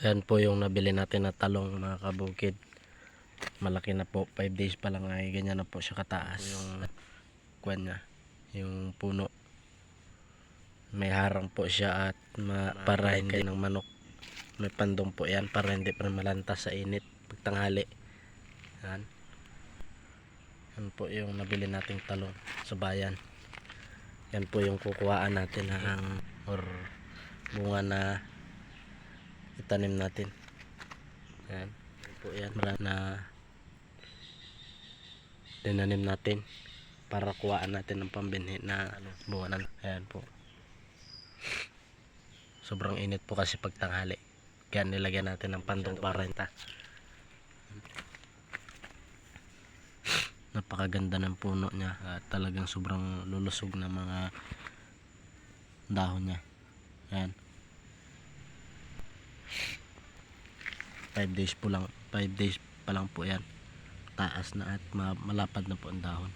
Ayan po yung nabili natin na talong mga kabukid. Malaki na po. 5 days pa lang ay ganyan na po siya kataas. Yung kwan niya. Yung puno. May harang po siya at ma para hindi ng manok. May pandong po yan para hindi pa malantas sa init pagtanghali. Yan. Yan po yung nabili nating talong sa bayan. Yan po yung kukuhaan natin ng or bunga na itanim natin. Yan. Po yan. Na dinanim natin para kuhaan natin ng pambinhi na ano, na. Ayan po. Sobrang init po kasi pagtanghali. Kaya nilagyan natin ng pandong parenta. Napakaganda ng puno niya. At talagang sobrang lulusog na mga dahon niya. Ayan. 5 days po lang 5 days pa lang po yan. Taas na at ma- malapad na po ang dahon